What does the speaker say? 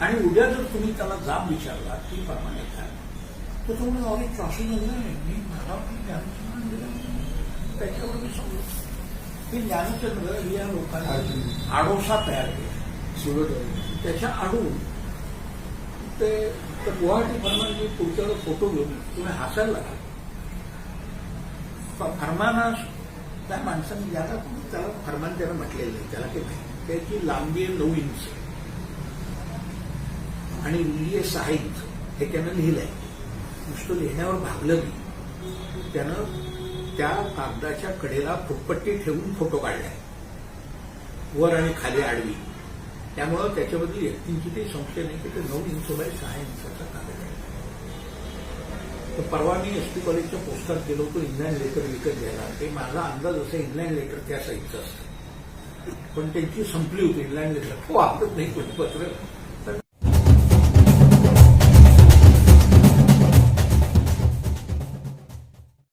आणि उद्या जर तुम्ही त्याला जाब विचारला की प्रमाणे काय? तर तो म्हणून अरे चासू नाही मी मला. त्याच्यावर मी सांगू की ज्ञानचंद्र या लोकांनी आडोसा तयार केला. त्याच्या आडून ते गुवाहाटी फरमान मी पुढच्या फोटो घेऊन तुम्ही हसायला लागाल. फ- फरमानास त्या माणसाने ज्याला त्याला फरमान त्यानं म्हटलेलं नाही त्याला ते त्याची लांबी आहे नऊ इंच. आणि रुंदी साहित्य हे त्यानं लिहिलंय. नुसतं लिहिण्यावर भागलं नाही. त्यानं त्या कागदाच्या कडेला फुटपट्टी ठेवून फोटो काढलाय. वर आणि खाली आडवी. त्यामुळं त्याच्याबद्दल व्यक्तींची काही संशय नाही की ते नऊ इंच बाय सहा इंचाचा कागद आहे. तर परवा मी एस टी कॉलेजच्या पोस्टात गेलो होतो इनलाईन लेटर विकत घ्यायला. ते माझा अंदाज असा इंग्लँड लेटर त्या साईडचं असतं. पण त्यांची संपली होती इंग्लँड लेटर तो वापरत नाही कोणी पत्र.